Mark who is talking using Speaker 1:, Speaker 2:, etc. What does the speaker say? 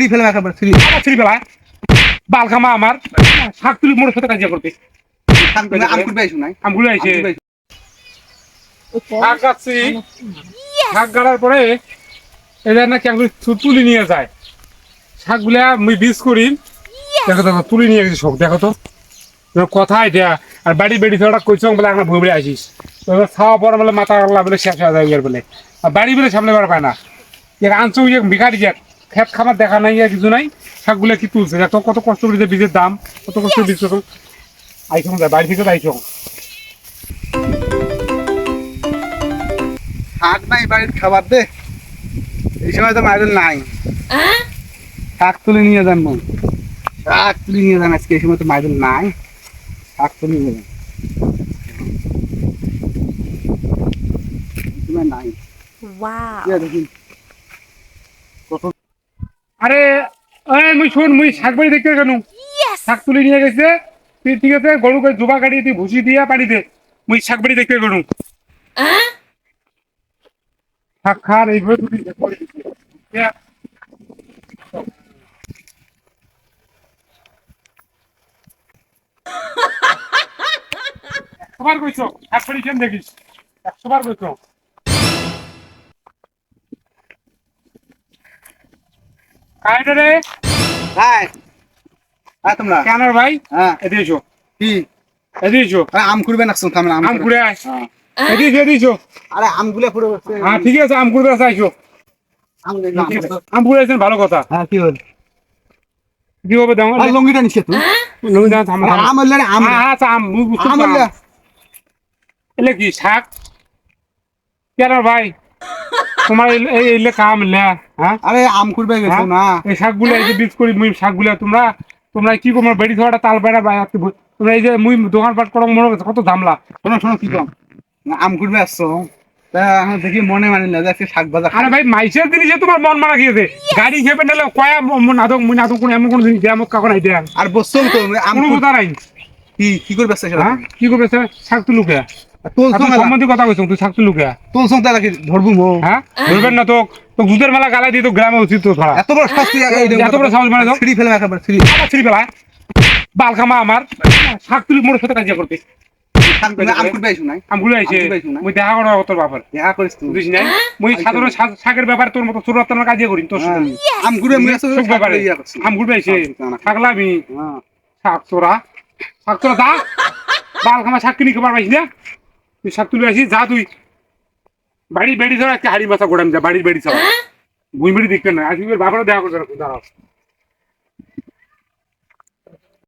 Speaker 1: Free ফেলে একেবারে free
Speaker 2: আমার ছিঁড়ি ফেলা। বাল খামা আমার। শাক তুলি মোড়ের সাথে কাজিয়া করতে।
Speaker 1: আম করবে আইসু নাই।
Speaker 2: আমগুলো আইছে
Speaker 1: আম করবে আইসু।
Speaker 2: শাক গাছছি শাক গাড়ার পরে এদের নাকি আমি তুলি নিয়ে যায়। শাকগুলা মুই বীজ করি। দেখো তো তুলি নিয়ে গেছি সব দেখো তো। কথা এটা। আর বাড়ি বেড়ি তোরা কইছ বলে আমরা ভুয়ে বেড়ে আসিস। খাওয়া পর বলে মাথা বলে শেষ হয়ে যায় বলে। আর বাড়ি বেড়ে সামনে বার পায় না। আনছো ভিখারি যাক খেত খামার দেখা নাই কিছু নাই। শাকগুলা কি তুলছে? দেখ কত কষ্ট করে বীজের দাম কত কষ্ট বীজ করছ আইসো যায় বাড়ি থেকে আইসো।
Speaker 1: শাক নাই বাড়ির খাবার দে। এই সময় তো মায়ের নাই। শাক তুলে নিয়ে যান বোন শাক তুলে নিয়ে যান আজকে এই সময় তো মায়ের নাই। শাক তুলে নিয়ে যান। নাই।
Speaker 3: Wow.
Speaker 1: দেখুন।
Speaker 2: আরে এই মুই শোন মুই শাক বাড়ি দেখতে কেন শাক তুলে নিয়ে গেছে। তুই ঠিক আছে গরুকে জোবা কাটিয়ে তুই ভুসি দিয়া পানি দে মুই শাক বাড়ি দেখতে কেন শাক খার এইভাবে তুই একশোবার কইছো দেখিস একশোবার কইছো কাইটা রে
Speaker 1: হ্যাঁ হ্যাঁ তোমরা
Speaker 2: কানার ভাই
Speaker 1: হ্যাঁ।
Speaker 2: এদিকে এসো
Speaker 1: কি?
Speaker 2: এদিকে এসো
Speaker 1: আরে আম করবে না আম
Speaker 2: আয়।
Speaker 1: হ্যাঁ।
Speaker 2: এদিকে এদিকে এসো
Speaker 1: আরে আমগুলো পুরো বসছে
Speaker 2: হ্যাঁ ঠিক আছে আম ঘুরে আসো আইসো
Speaker 1: আম।
Speaker 2: আম ঘুরে ভালো কথা।
Speaker 1: হ্যাঁ কি হল
Speaker 2: কি হবে দাও
Speaker 1: আর লঙ্গিটা নিচ্ছে তুই।
Speaker 2: লুঙ্গি থাম থাম।
Speaker 1: আম হলে আম।
Speaker 2: হ্যাঁ আচ্ছা আম
Speaker 1: আম হলে।
Speaker 2: এলে কি শাক? কেন ভাই। তোমার এই- এলে কাম লে হ্যাঁ?
Speaker 1: আরে আম করবে গেছো
Speaker 2: হ্যাঁ?
Speaker 1: না।
Speaker 2: এই শাকগুলো এই যে বীজ করি মুই শাকগুলো তোমরা তোমরা কি তোমার বেড়ি খাওয়াটা তাল বেড়া বা একটু তোমরা এই যে মুই দোকানপাট করো মনে কত ঝামলা?
Speaker 1: শোনো শোনো কি কম। না, আম করবে আসছো। তা দেখি মনে মানি না যে শাক ভাজা
Speaker 2: আরে ভাই মাইসের জিনিসে তোমার মন মারা গিয়েছে। গাড়ি খেয়ে নিলে কয়া নাটক মুই নাটক কোনো এমন কোনো জিনিস দেয় আমাকে কাকন আইডিয়া
Speaker 1: আর বসছো তো আম
Speaker 2: নাই।
Speaker 1: কি কি করবে
Speaker 2: হ্যাঁ? কি করবে স্যার শাক তুলু কথা কইছ তুই কি
Speaker 1: ধরবো মো
Speaker 2: হ্যাঁ ধরবেন না তো তো দুধের মেলা গালা দিয়ে তো গ্রামে উচিত তো ধরা
Speaker 1: এত বড় শাস্তি
Speaker 2: এত বড় সাহস মানে তো?
Speaker 1: ফেলে একেবারে ফ্রি
Speaker 2: আমার ছিঁড়ি ফেলা বাল আমার শাক তুলি মোড়ের সাথে কাজিয়া করতে
Speaker 1: আম করবে আইসু নাই?
Speaker 2: আমগুলো আইছে।
Speaker 1: আমি পাইছো না?
Speaker 2: মুই দেখা করো তোর বাবার
Speaker 1: দেখা করিস তুই
Speaker 2: নাই? মুই সাধারণ শা- শাকের ব্যাপারে তোর মতো ছোট কাজিয়া করি তোর।
Speaker 1: আম।
Speaker 2: থাকলা। শাক তোরা শাক তোরা খামা শাক কিনি খাবার পাইছি না? তুই শাক তুলে আসিস যা তুই। বাড়ি বেড়ি ধর একটা হাড়ি মাথা গোড়াম যা বাড়ির বেড়ি ছাড়া। ভুই বেড়ি দেখতে না আজকে বাবারও দেখা করছে দাঁড়াও।